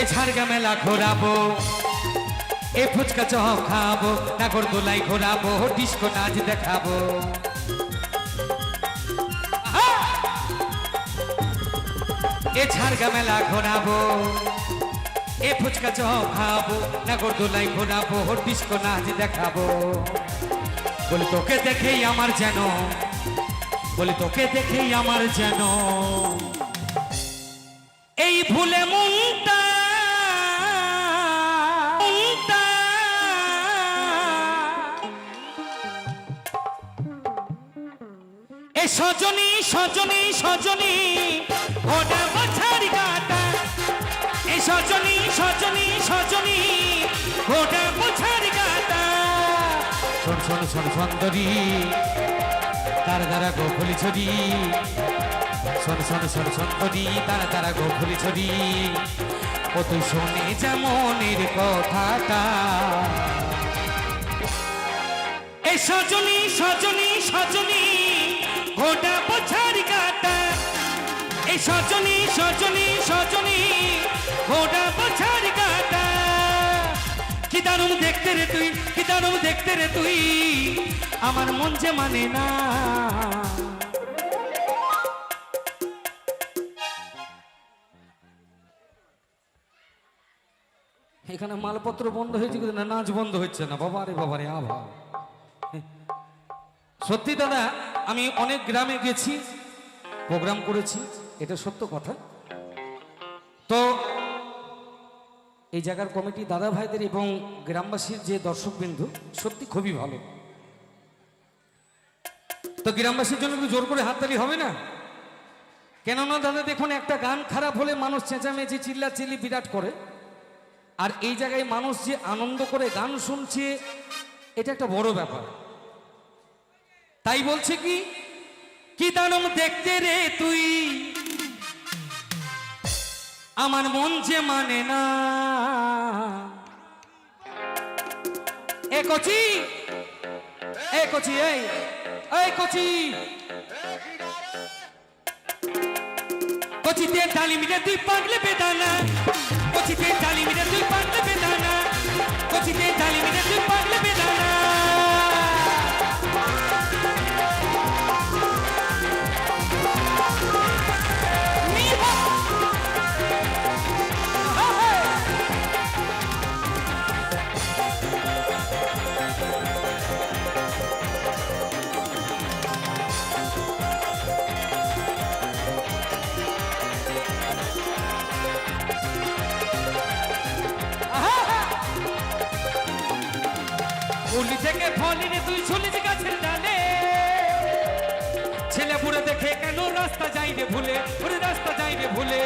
এ ঝাড়গা মেলা ঘোরাবো এ ফুচকা চহ খাব নাগর দোলাই ঘোরাবো ডিস্কো নাচ দেখাবো এ ঝাড়গা মেলা ঘোরাবো। এ ফুচকা চপ খাব নাগর দোলাই ঘোরাবো ডিস্কো নাচ দেখাবো। বলি, তোকে দেখেই আমার যেন, বলি, তোকে দেখেই আমার যেন। এই ভুলে মনটা সজনী সজনী সজনী ওটা বছারি কাটা এই সজনী সজনী সজনী ওটা বছারি কাটা শোন শোন শোন, সুন্দরী, তার দ্বারা গোখলি ছড়ি। শোন শোন শোন, সুন্দরী, তারা তারা গোখলি ছড়ি। ও তুই শোনে যেমনের কথাটা। এই সজনী সজনী সজনী ঘোটা পোছারি কাটা। এই সজনী সজনী সজনী ঘোটা পোছারি কাটা। কি দারুণ দেখতে রে তুই, কি দারুণ দেখতে রে তুই। আমার মন যে মানে না। এখানে মালপত্র বন্ধ হয়েছে কিন্তু নাচ বন্ধ হচ্ছে না। বাবা রে বাবা আভা। সত্যি দাদা আমি অনেক গ্রামে গেছি, প্রোগ্রাম করেছি, এটা সত্য কথা। তো এই জায়গার কমিটি দাদা ভাইদের এবং গ্রামবাসীর যে দর্শকবিন্দু, সত্যি খুবই ভালো। তো গ্রামবাসীর জন্য একটু জোর করে হাততালি হবে না? কেননা দাদা দেখুন, একটা গান খারাপ হলে মানুষ চেঁচামেচি চিল্লা চিল্লি বিরাট করে। আর এই জায়গায় মানুষ যে আনন্দ করে গান শুনছে, এটা একটা বড় ব্যাপার। তাই বলছে কি? কি দারুণ দেখতে রে তুই? আমার মন যে মানে না। এ কচি এ কচি, এই এই কচি। কচিতে ডালি মিলে তুই পাগলে বেদানা। কচিতে ডালি মিলে তুই পাগলে বেদানা। কচিতে ডালি মিলে তুই পাগলে উলি থেকে ফলিনি তুই ঝুলিস গাছের ডালে। ছেলে বুড়ে দেখে কেন রাস্তা যাইবে ভুলে? ওরে রাস্তা যাইবে ভুলে।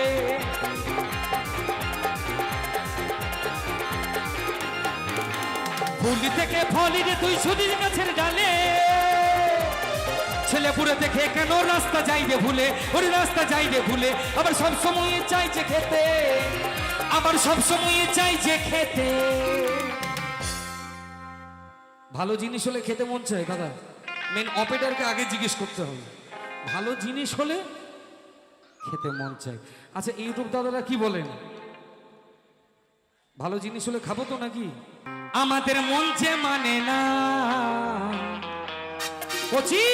ফুলি থেকে ফলিনি তুই ঝুলিস গাছের ডালে। ছেলে বুড়ে দেখে কেন রাস্তা যাইবে ভুলে? ওরে রাস্তা যাইবে ভুলে। আবার সব সময় চাইছে খেতে। আবার সব সময় চাইছে খেতে। ভালো জিনিস হলে খেতে মন চায় দাদা। মেন অপারেটরকে আগে জিজ্ঞেস করতে হবে। ভালো জিনিস হলে খেতে মন চায়। আচ্ছা ইউটিউব দাদারা কি বলেন? ভালো জিনিস হলে খাব তো নাকি? আমাদের মন যে মানে না। কচি!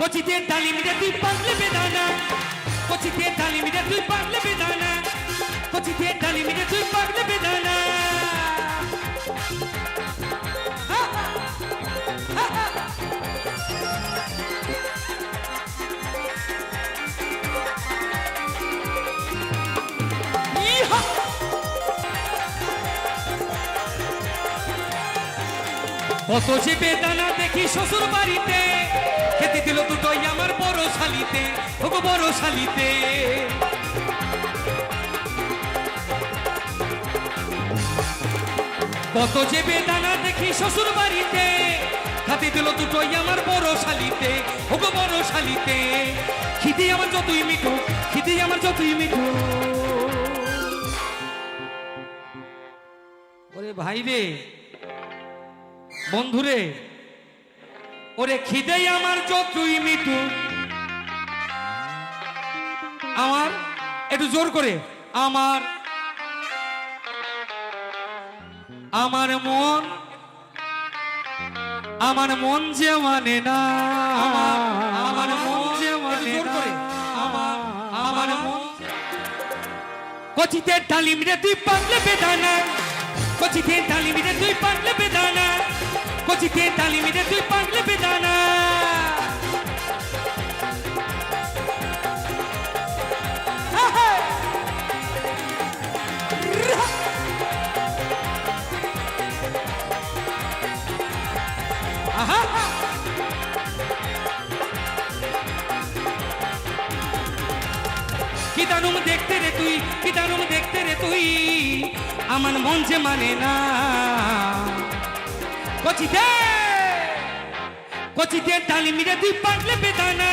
কচিতে ডালি তুই পাগলে বেদানা। কচিতে ডালি তুই পাগলে বেদানা। কচিতে ডালি তুই পাগলে বেদানা। কত যে বেদানা দেখি শ্বশুর বাড়িতে। খেতে দিল দুটোই আমার বড় শালিতে, ওগো বড় শালিতে। কত যে বেদানা দেখি শ্বশুর বাড়িতে, খাতে দিল দুটোই আমার বড় শালিতে, ওগো বড় শালিতে। খিদে আমার যতই মিঠু খিদে আমার যতই মিঠু ওরে ভাই রে বন্ধুরে ওরে খিদেই আমার যতই মিঠু। আমার একটু জোর করে আমার আমার মন আমার মন যে মানে না। আমার মন যে মানে আমার আমার মন কচিতে তালিম রে তুই পাগলে বেদানা। কচিতে তালিম রে তুই পাগলে বেদানা। কচিতে তালিম রে তুই পাগলে বেদানা। কি দারুম দেখতে রে তুই, কি দারুম দেখতে রে তুই, আমার মন যে মানে না। কচিতে তালি মিরে তুই পাগলে বেদানা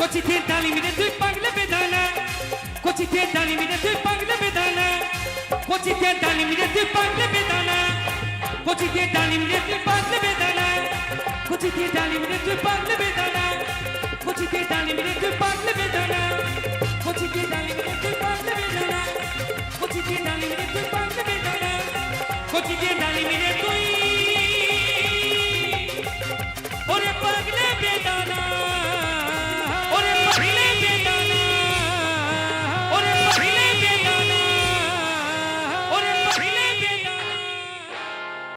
কচিতে তালি মিরে তুই পাগলে বেদানা কচিতে তালি মিরে তুই পাগলে বেদানা কচিতে তালি মিরে তুই পাগলে বেদানা কচিতে তালি মিরে তুই পাগলে বেদানা কচিতে তালি মিরে তুই পাগলে বেদানা কচিতে তালি মিরে তুই পাগলে বেদানা কচিতে তালি মিরে তুই পাগলে বেদানা কচিতে তালি মিরে তুই পাগলে বেদানা কচিতে তালি মিরে